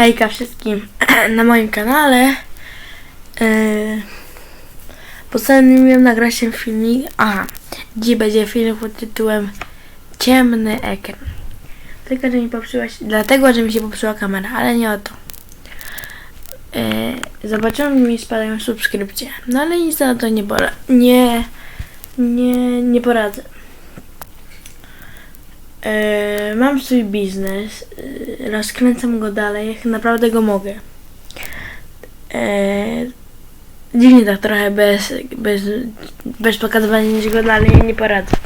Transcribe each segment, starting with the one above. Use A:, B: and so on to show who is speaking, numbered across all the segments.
A: Hejka wszystkim na moim kanale. Yy, postanowiłem nagrać się filmik. Aha, dziś będzie film pod tytułem Ciemny ekran. Tylko, że mi popsuła się, dlatego, że mi się kamera, ale nie o to. Yy, zobaczyłem, że mi spadają subskrypcje. No ale nic na to nie. Nie, nie, nie poradzę. E, mam swój biznes, e, rozkręcam go dalej, jak naprawdę go mogę. E, dziwnie tak trochę bez, bez, bez pokazywania niczego dalej nie poradzę.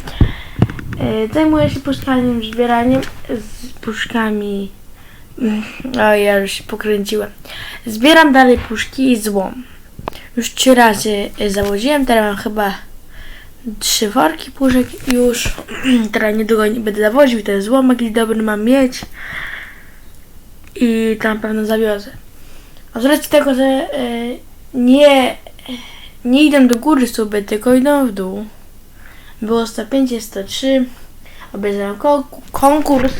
A: E, zajmuję się puszczaniem, zbieraniem z puszkami. O, ja już się pokręciłem. Zbieram dalej puszki i złom. Już trzy razy założyłem, teraz mam chyba trzy worki puszek już. Teraz niedługo nie będę zawoził, ten złomek jakiś dobry mam mieć. I tam pewno zawiozę. A z racji tego, że e, nie, nie idę do góry sobie, tylko idę w dół. Było 105, jest 103. Obejrzałem ko- konkurs.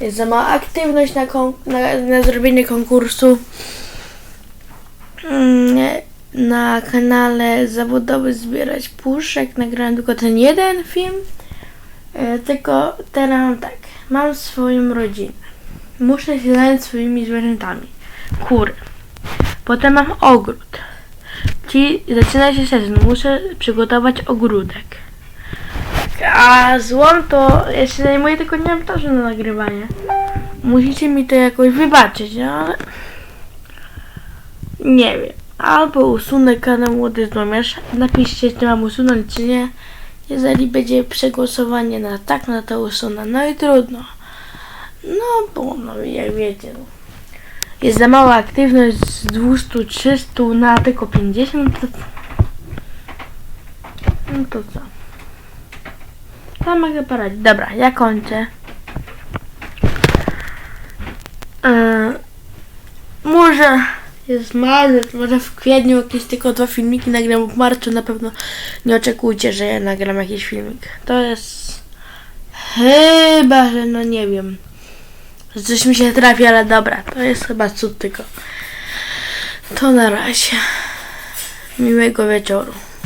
A: Jest za mała aktywność na, na, na zrobienie konkursu. Mm, na kanale zawodowy zbierać puszek. Nagrałem tylko ten jeden film. E, tylko teraz mam tak. Mam swoją rodzinę. Muszę się zająć swoimi zwierzętami. Kury. Potem mam ogród. Czyli zaczyna się sezon. Muszę przygotować ogródek. A złom to ja się zajmuję, tylko nie mam czasu na nagrywanie. Musicie mi to jakoś wybaczyć, no ale... Nie wiem. Albo usunę kanał Młody Złomiarz. Napiszcie, czy mam usunąć, czy nie. Jeżeli będzie przegłosowanie na tak, no to usunę. No i trudno. No bo, no jak wiecie, no. Jest za mała aktywność z 200-300 na tylko 50. To... No to co? Tam mogę poradzić. Dobra, ja kończę. Eee, może jest marzec, może w kwietniu jakieś tylko dwa filmiki nagram w marcu. Na pewno nie oczekujcie, że ja nagram jakiś filmik. To jest chyba, że no nie wiem. Coś mi się trafi, ale dobra, to jest chyba cud tylko. To na razie. Miłego wieczoru.